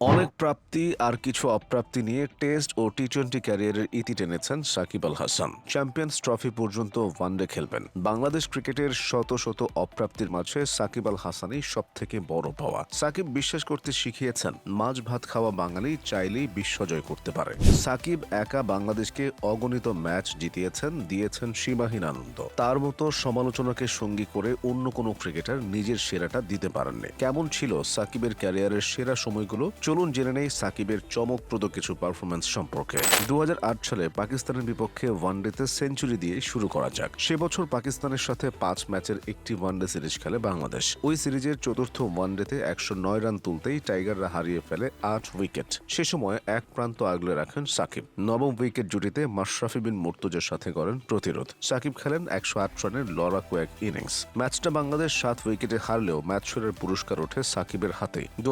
অনেক প্রাপ্তি আর কিছু অপ্রাপ্তি নিয়ে টেস্ট ও টি টোয়েন্টি ক্যারিয়ারের ইতি টেনেছেন সাকিব আল হাসান। চ্যাম্পিয়ন্স ট্রফি পর্যন্ত ওয়ানডে খেলবেন। বাংলাদেশ ক্রিকেটের শত শত অপ্রাপ্তির মাঝে সাকিব আল হাসানই সব থেকে বড় পাওয়া। সাকিব বিশ্বাস করতে শিখিয়েছেন, মাছ ভাত খাওয়া বাঙালি চাইলেই বিশ্বজয় করতে পারে। সাকিব একা বাংলাদেশকে অগণিত ম্যাচ জিতিয়েছেন, দিয়েছেন সীমাহীন আনন্দ। তার মতো সমালোচনাকে সঙ্গী করে অন্য কোনো ক্রিকেটার নিজের সেরাটা দিতে পারেননি। কেমন ছিল সাকিবের ক্যারিয়ারের সেরা সময়গুলো? চলুন জেনে নেই সাকিবের চমকপ্রদ কিছু পারফরমেন্স সম্পর্কে। দু হাজার আট সালে পাকিস্তানের বিপক্ষে ওয়ানডেতে সেঞ্চুরি দিয়ে শুরু করা যাক। সে বছর পাকিস্তানের সাথে পাঁচ ম্যাচের একটি ওয়ানডে সিরিজ খেলে বাংলাদেশ। ওই সিরিজের চতুর্থ ওয়ানডেতে একশো নয় রান তুলতেই টাইগাররা হারিয়ে ফেলে আট উইকেট। সে সময় এক প্রান্ত আগলে রাখেন সাকিব। নবম উইকেট জুটিতে মাশরাফি বিন মুর্তজার সাথে করেন প্রতিরোধ। সাকিব খেলেন একশো আট রানের লড়াকু এক ইনিংস। ম্যাচটা বাংলাদেশ সাত উইকেটে হারলেও ম্যাচ সেরার পুরস্কার ওঠে সাকিবের হাতে দু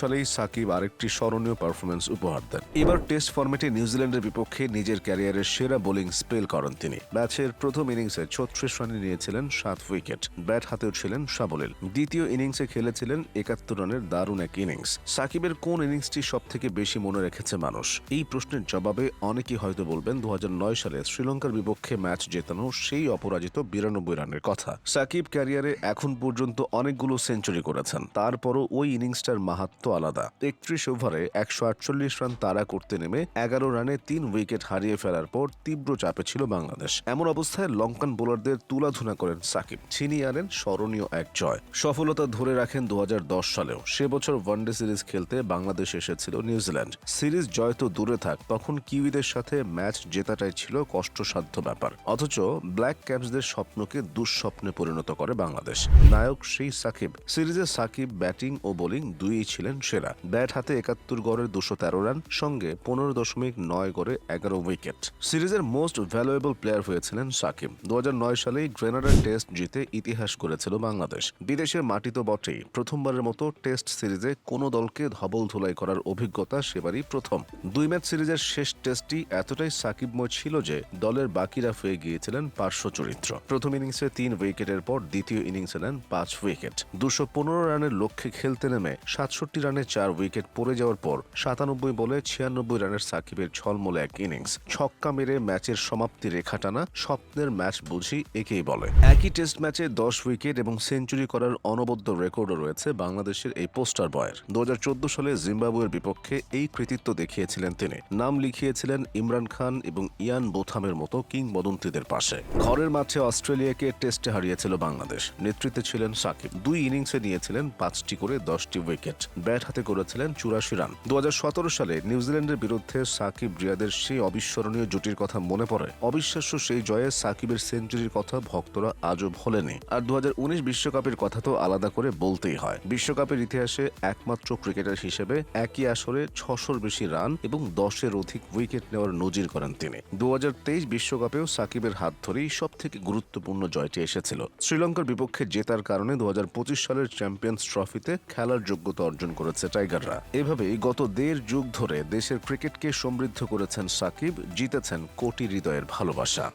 সালেই সাকিব আরেকটি স্মরণীয় পারফরমেন্স উপহার দেন। এবার টেস্ট ফর্মেটে নিউজিল্যান্ডের বিপক্ষে নিজের ক্যারিয়ারের সেরা বোলিং স্পেল করেন তিনি। ম্যাচের প্রথম ইনিংসে ছত্রিশ রানে নিয়েছিলেন সাত উইকেট ব্যাট হাতেও ছিলেন সাবলীল। দ্বিতীয় ইনিংসে খেলেছিলেন একাত্তর রানের দারুণ এক ইনিংস সাকিবের কোন ইনিংসটি সব থেকে বেশি মনে রেখেছে মানুষ? এই প্রশ্নের জবাবে অনেকেই হয়তো বলবেন দু হাজার নয় সালে শ্রীলঙ্কার বিপক্ষে ম্যাচ জেতানো সেই অপরাজিত বিরানব্বই রানের কথা। সাকিব ক্যারিয়ারে এখন পর্যন্ত অনেকগুলো সেঞ্চুরি করেছেন। তারপরও ওই ইনিংসটার মাহাত্ম আলাদা। একত্রিশ ওভারে একশো আটচল্লিশ রান তাড়া করতে নেমে এগারো রানে তিন উইকেট হারিয়ে ফেলার পর তীব্র চাপে ছিল বাংলাদেশ। এমন অবস্থায় লঙ্কান বোলারদের তুলাধুনা করেন সাকিব ছিনিয়ে আনেন স্মরণীয় এক জয়। সফলতা ধরে রাখেন দুহাজার দশ সালেও। সে বছর ওয়ানডে সিরিজ খেলতে বাংলাদেশ এসেছিল নিউজিল্যান্ড। সিরিজ জয় তো দূরে থাক, তখন কিউইদের সাথে ম্যাচ জেতাটাই ছিল কষ্টসাধ্য ব্যাপার। অথচ ব্ল্যাক ক্যাপসদের স্বপ্নকে দুঃস্বপ্নে পরিণত করে বাংলাদেশ। নায়ক সেই সাকিব। সিরিজে সাকিব ব্যাটিং ও বোলিং দুইই ছিলেন সেরা। ব্যাট হাতে একাত্তর গড়ের দুশো তেরো রান, সঙ্গে পনেরো দশমিক নয় গড়ে এগারো উইকেট। সিরিজের মোস্ট ভ্যালুয়েবল প্লেয়ার হয়েছিলেন সাকিব। দু সালেই গ্রেনাডার টেস্ট জিতে ইতিহাস করেছিল বাংলাদেশ। বিদেশের মাটি তো বটেই। প্রথমবারের মতো টেস্ট সিরিজে কোনো দলকে ধবল ধুলাই করার অভিজ্ঞতা সেবারই প্রথম। দুই ম্যাচ সিরিজের শেষ টেস্টটি এতটাই সাকিবময় ছিল যে দলের বাকিরা হয়ে গিয়েছিলেন পার্শ্ব চরিত্র। প্রথম ইনিংসে তিন উইকেটের পর দ্বিতীয় ইনিংসে নেন পাঁচ উইকেট। দুশো পনেরো রানের লক্ষ্যে খেলতে নেমে সাতষট্টি রানে চার উইকেট পড়ে যাওয়ার পর সাতানব্বই বলে ছিয়ানব্বই রানের সাকিবের ছলমলে এক ইনিংস। ছক্কা মেরে ম্যাচের সমাপ্তি রেখা টানা, স্বপ্নের ম্যাচ বুঝি একেই বলে। একই টেস্ট ম্যাচে দশ উইকেট এবং সেঞ্চুরি করার অনবদ্য রেকর্ডও রয়েছে বাংলাদেশের এই পোস্টার বয়ের। দু সালে জিম্বাবুয়ের বিপক্ষে এই কৃতিত্ব দেখিয়েছিলেন তিনি। নাম লিখিয়েছিলেন ইমরান খান এবং ইয়ান বোথামের মতো কিংবদন্তিদের পাশে। ঘরের মাঠে অস্ট্রেলিয়াকে টেস্টে হারিয়েছিল বাংলাদেশ। নেতৃত্বে ছিলেন সাকিব। দুই ইনিংসে নিয়েছিলেন পাঁচটি করে দশটি উইকেট। ব্যাট হাতে করেছিলেন চুরাশি রান। দু হাজার সতেরো সালে নিউজিল্যান্ডের বিরুদ্ধে সাকিব রিয়াদের সেই অবিস্মরণীয় জুটির কথা মনে পড়ে। অবিশ্বাস্য সেই জয়ে সাকিবের সেঞ্চুরির কথা ভক্তরা আজও ভোলেনি। আর দু বিশ্বকাপের কথা তো আলাদা করে বলতেই হয়। বিশ্বকাপের ইতিহাসে একমাত্র ক্রিকেটার হিসেবে একই আসরে ছশোর বেশি রান এবং দশের অধিক উইকেট নেওয়ার নজির করেন তিনি। দু বিশ্বকাপেও সাকিবের হাত ধরেই সব থেকে গুরুত্বপূর্ণ জয়টি এসেছিল। শ্রীলঙ্কার বিপক্ষে জেতার কারণে দু হাজার পঁচিশ সালের চ্যাম্পিয়ন্স ট্রফিতে খেলার যোগ্যতা অর্জন করেছে টাইগাররা। এভাবেই গত দেড় যুগ ধরে দেশের ক্রিকেটকে সমৃদ্ধ করেছেন সাকিব জিতেছেন কোটি হৃদয়ের ভালোবাসা।